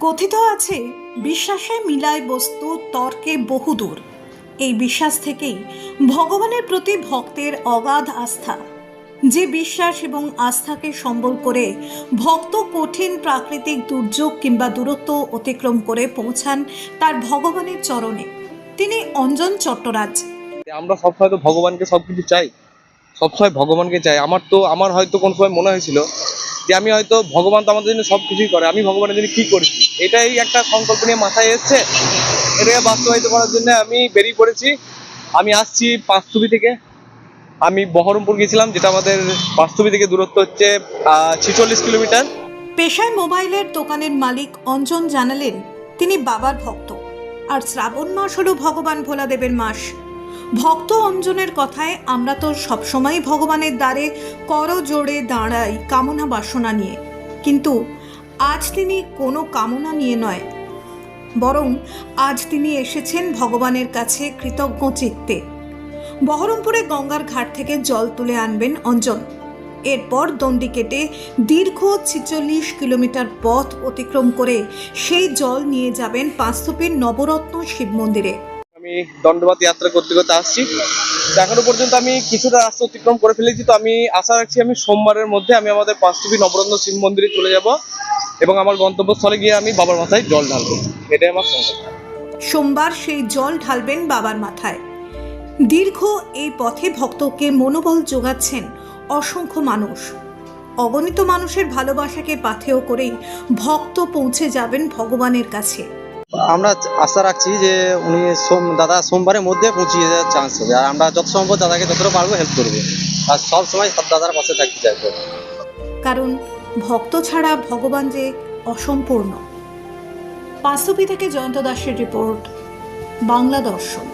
কথিত আছে, বিশ্বাসে মিলায় বস্তু তর্কে বহুদূর। এই বিশ্বাস থেকেই ভগবানের প্রতি ভক্তের অগাধ আস্থা। যে বিশ্বাস এবং আস্থাকে সম্বল করে ভক্ত কঠিন প্রাকৃতিক দুর্যোগ কিংবা দূরত্ব অতিক্রম করে পৌঁছান তার ভগবানের চরণে। তিনি অঞ্জন চট্টরাজ। আমরা সবসময় তো ভগবানকে সবকিছু চাই। সবসময় ভগবানকে চাই। আমার তো, আমার হয়তো কোন সময় মনে হয়েছিল যে আমি হয়তো ভগবান তো আমাদের জন্য সব কিছুই করে, আমি ভগবানের জন্য কি করছি এটাই একটা সংকল্প নিয়ে মাথায় এসছে। এটাকে বাস্তবায়িত করার জন্য আমি বেরিয়ে পড়েছি। আমি আসছি পাঁচতুবি থেকে। আমি বহরমপুর গেছিলাম যেটা আমাদের পাঁচতুবি থেকে দূরত্ব হচ্ছে ছিচল্লিশ কিলোমিটার। পেশায় মোবাইলের দোকানের মালিক অঞ্জন জানালেন, তিনি বাবার ভক্ত। আর শ্রাবণ মাস হলো ভগবান ভোলাদেবের মাস। ভক্ত অঞ্জনের কথায় আমরা তো সবসময় ভগবানের দ্বারে কর জোড়ে দাঁড়াই কামনা বাসনা নিয়ে। কিন্তু আজ তিনি কোনো কামনা নিয়ে নয়, বরং আজ তিনি এসেছেন ভগবানের কাছে কৃতজ্ঞ চিত্তে। বহরমপুরে গঙ্গার ঘাট থেকে জল তুলে আনবেন অঞ্জন। এরপর দণ্ডি কেটে দীর্ঘ ছিচল্লিশ কিলোমিটার পথ অতিক্রম করে সেই জল নিয়ে যাবেন পাঁচথুপির নবরত্ন শিব মন্দিরে আমি দণ্ডবাদ যাত্রা করতে করতে আসছি। এখনও পর্যন্ত আমি কিছুটা রাস্তা অতিক্রম করে ফেলেছি। তো আমি আশা রাখছি আমি সোমবারের মধ্যে আমি আমাদের পাঁচটুপি নবরত্ন শিব মন্দিরে চলে যাব এবং আমার গন্তব্যস্থলে গিয়ে আমি বাবার মাথায় জল ঢালবো। এটাই আমার সোমবার সেই জল ঢালবেন বাবার মাথায়। দীর্ঘ এই পথে ভক্তকে মনোবল যোগাচ্ছেন অসংখ্য মানুষ। অগণিত মানুষের ভালোবাসাকে পাথেয় করেই ভক্ত পৌঁছে যাবেন ভগবানের কাছে। আমরা আশা রাখছি যে উনি সোম, দাদা সোমবারের মধ্যে পৌঁছিয়ে যাওয়ার চান্স হবে। আর আমরা যত সম্ভব দাদাকে যতটা পারব হেল্প করব। আর সব সময় সব দাদার পাশে থাকতে চাইব। কারণ ভক্ত ছাড়া ভগবান যে অসম্পূর্ণ। পাঁচুপি থেকে জয়ন্ত দাসের রিপোর্ট, বাংলা দর্শন।